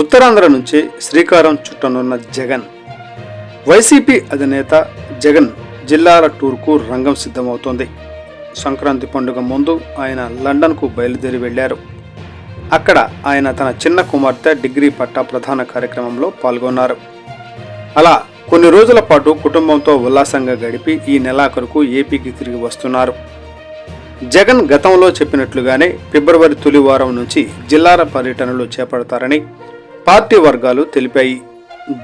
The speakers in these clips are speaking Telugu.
ఉత్తరాంధ్ర నుంచి శ్రీకారం చుట్టనున్న జగన్. వైసీపీ అధినేత జగన్ జిల్లాల టూర్కు రంగం సిద్ధమవుతోంది. సంక్రాంతి పండుగ ముందు ఆయన లండన్కు బయలుదేరి వెళ్ళారు అక్కడ ఆయన తన చిన్న కుమార్తె డిగ్రీ పట్టా ప్రధాన కార్యక్రమంలో పాల్గొన్నారు. అలా కొన్ని రోజుల పాటు కుటుంబంతో ఉల్లాసంగా గడిపి ఈ నెలాఖరుకు ఏపీకి తిరిగి వస్తున్నారు. జగన్ గతంలో చెప్పినట్లుగానే ఫిబ్రవరి తొలి వారం నుంచి జిల్లాల పర్యటనలు చేపడతారని పార్టీ వర్గాలు తెలిపాయి.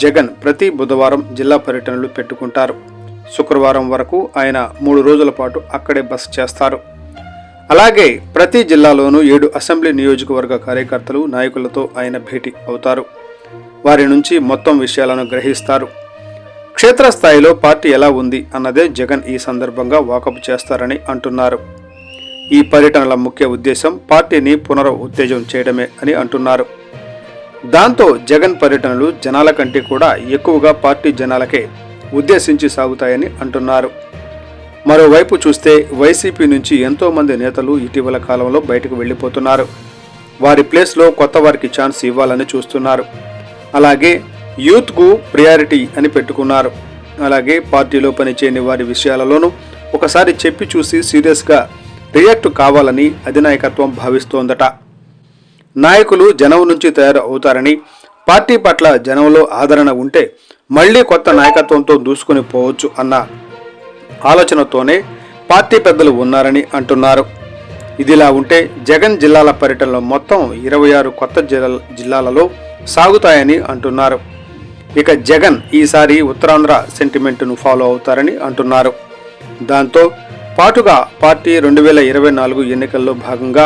జగన్ ప్రతి బుధవారం జిల్లా పర్యటనలు పెట్టుకుంటారు. శుక్రవారం వరకు ఆయన మూడు రోజుల పాటు అక్కడే బస చేస్తారు. అలాగే ప్రతి జిల్లాలోనూ ఏడు అసెంబ్లీ నియోజకవర్గ కార్యకర్తలు నాయకులతో ఆయన భేటీ అవుతారు. వారి నుంచి మొత్తం విషయాలను గ్రహిస్తారు. క్షేత్రస్థాయిలో పార్టీ ఎలా ఉంది అన్నదే జగన్ ఈ సందర్భంగా వాకపు చేస్తారని అంటున్నారు. ఈ పర్యటనల ముఖ్య ఉద్దేశం పార్టీని పునరుత్తేజం చేయడమే అని అంటున్నారు. దాంతో జగన్ పర్యటనలు జనాల కంటే కూడా ఎక్కువగా పార్టీ జనాలకే ఉద్దేశించి సాగుతాయని అంటున్నారు. మరోవైపు చూస్తే వైసీపీ నుంచి ఎంతోమంది నేతలు ఇటీవల కాలంలో బయటకు వెళ్ళిపోతున్నారు. వారి ప్లేస్లో కొత్త వారికి ఛాన్స్ ఇవ్వాలని చూస్తున్నారు. అలాగే యూత్కు ప్రియారిటీ అని పెట్టుకున్నారు. అలాగే పార్టీలో పనిచేయని వారి విషయాలలోనూ ఒకసారి చెప్పి చూసి సీరియస్గా రియాక్ట్ కావాలని అధినాయకత్వం భావిస్తోందట. నాయకులు జనం నుంచి తయారు అవుతారని పార్టీ పట్ల జనంలో ఆదరణ ఉంటే మళ్ళీ కొత్త నాయకత్వంతో దూసుకుని పోవచ్చు అన్న ఆలోచనతోనే పార్టీ పెద్దలు ఉన్నారని అంటున్నారు. ఇదిలా ఉంటే జగన్ జిల్లాల పర్యటనలో మొత్తం ఇరవై ఆరు కొత్త జిల్లా జిల్లాలలో సాగుతాయని అంటున్నారు. ఇక జగన్ ఈసారి ఉత్తరాంధ్ర సెంటిమెంట్ను ఫాలో అవుతారని అంటున్నారు. దాంతో పాటుగా పార్టీ రెండు వేల ఇరవై నాలుగు ఎన్నికల్లో భాగంగా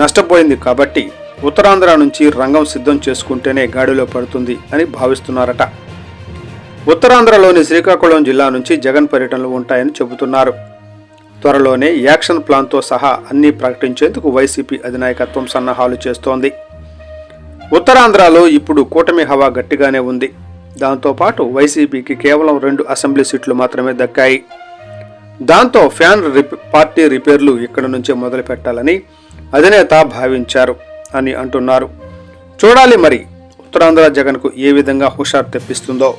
నష్టపోయింది కాబట్టి ఉత్తరాంధ్ర నుంచి రంగం సిద్ధం చేసుకుంటేనే గాడిలో పడుతుంది అని భావిస్తున్నారట. ఉత్తరాంధ్రలోని శ్రీకాకుళం జిల్లా నుంచి జగన్ పర్యటనలు ఉంటాయని చెబుతున్నారు. త్వరలోనే యాక్షన్ ప్లాన్తో సహా అన్నీ ప్రకటించేందుకు వైసీపీ అధినాయకత్వం సన్నాహాలు చేస్తోంది. ఉత్తరాంధ్రలో ఇప్పుడు కూటమి హవా గట్టిగానే ఉంది. దాంతోపాటు వైసీపీకి కేవలం రెండు అసెంబ్లీ సీట్లు మాత్రమే దక్కాయి. దాంతో ఫ్యాన్ రిప్ పార్టీ రిపేర్లు ఇక్కడి నుంచే మొదలు పెట్టాలని అధినేత భావించారు. అని అంటున్నారు. చూడాలి మరి ఉత్తరాంధ్ర జగన్కు ఏ విధంగా హుషారు తెప్పిస్తుందో.